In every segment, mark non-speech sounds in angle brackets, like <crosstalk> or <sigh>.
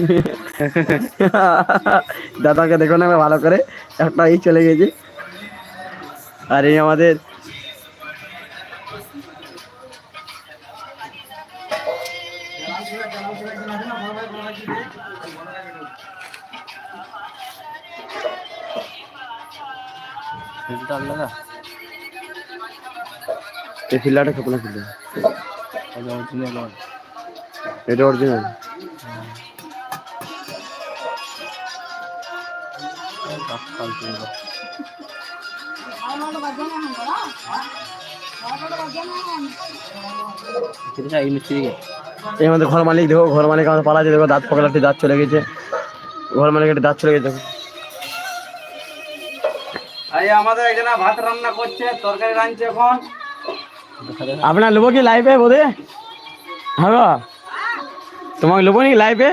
<laughs> দাদাকে দেখো না ভালো করে। একটা এই চলে গেছে। আর এই আমাদের এই ফিল্লাটা খেপনা ফিল্লা এটা অরিজিনাল এই আমাদের ঘর মালিক দেখো ঘর মালিক আমাদের পালাচ্ছে দেখো দাঁত পকড়াতে দাঁত চলে গেছে। ঘর মালিক একটা দাঁত চলে গেছে আমাদের এখানে ভাত রান্না করছে তরকারি রাঁধছে এখন। আপনার লোবো কি লাইভে বোধে? হ্যাঁ। তোমাকে লোবো নি লাইভে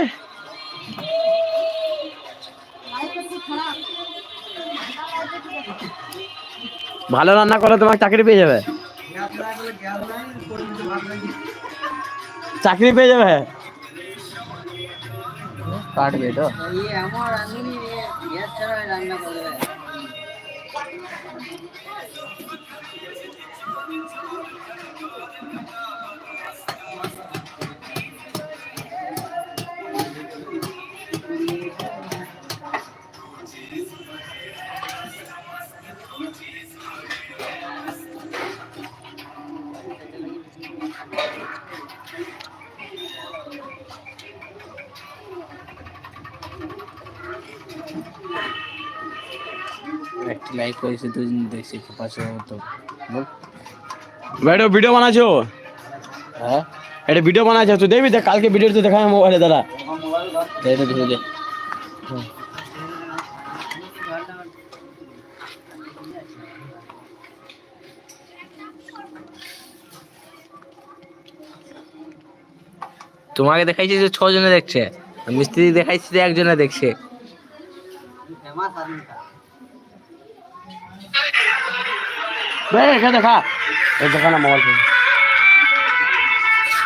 ভালো রান্না করলে তোমাকে চাকরি পেয়ে যাবে। চাকরি পেয়ে যাবে? কাটবে তো। লাইক করেছে দুজন দেখছি পাশে মতো বল ভাই ভিডিও বানাচ্ছো হ্যাঁ? এটা ভিডিও বানাচ্ছো তুই দেখবি দেখ কালকে ভিডিও তো দেখা মোবাইলে দাদা। এটা ধরে দে তোমাকে দেখাইছে যে ছজনে দেখছে মিস্ত্রি দেখাইছে যে একজনে দেখছে। এখানে দেখা। এই দেখা না মোবাইল ফোন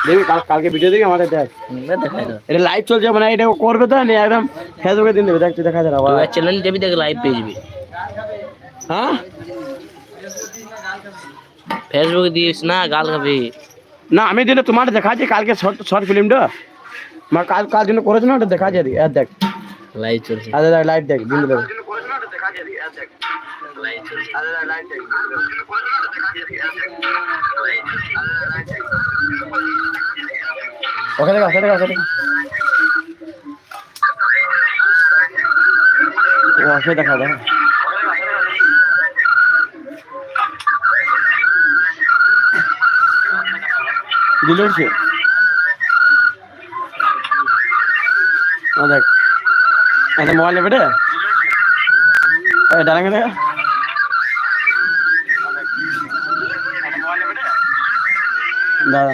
দেখবি কাল কালকে ভিডিও দেখবি আমাদের দেখ। এটা লাইভ চলছে মানে এটা করবে তো না একদম ফেসবুকে দিন দেবে। দেখ তুই দেখা যাবে তুই চ্যানেল যাবি দেখ লাইভ পেয়ে যাবি। হ্যাঁ? ফেসবুকে দিস না গাল খাবি। না আমি দিলে তোমার দেখাচ্ছি কালকে শর্ট শর্ট ফিল্মটা মা কাল কাল জন্য করেছ না ওটা দেখা আর দেখ। লাইভ চলছে। দেখ লাইভ দেখ দিন দেবে। ওকে দেখা ওকে দেখা ওকে দেখা ওকে দেখা দেখা দিল উঠছে দেখ মোবাইল নেবে রে? ডালাঙ্গে দেখা দাদা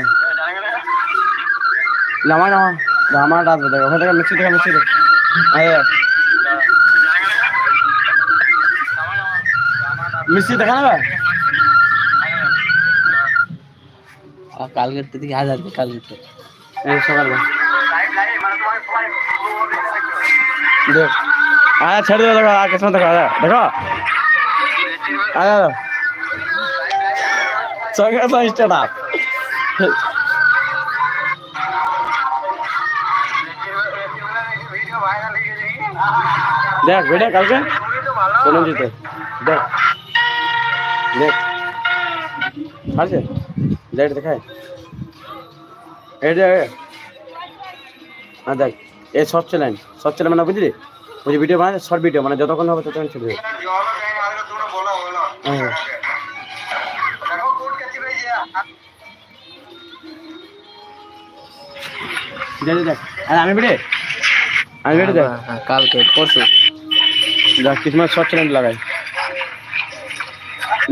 লামা লামা। লামা রাত দেখ ওখান থেকে মিষ্টি থেকে আরে। মিষ্টি দেখা না কালকের তো দিকে হাজার কালকে এই সকালবেলা দেখ। আয়া ছেড়ে দেবে দেখো আর কিছু দেখো আয়া দেখো। আয়া সঙ্গে স্টার্ট আপ দেখ বেটা কালকে? কোন জিতে দেখ। দেখ। আছে? লাইট দেখায়। এটা হ্যাঁ দেখ। এই শর্ট চ্যানেল শর্ট চ্যানেল মানে বুঝলি? বুঝলি ভিডিও বানায় শর্ট ভিডিও মানে যতক্ষণ হবে ততক্ষণ চলবে হ্যাঁ দেখ দেখ আর আমি বেটে? আমি বেটে দেখ। হ্যাঁ, কালকে পরশু। দেখ কিসমত শর্ট চ্যানেল লাগাই।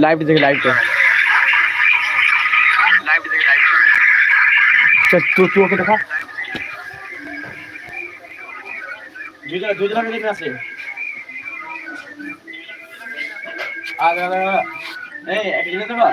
লাইভ দেখে লাইভটা তুই তুই ওকে দেখা। দুজনে দুজনে দেখে আসে। আগে আগে এই এক জিনিস দেবা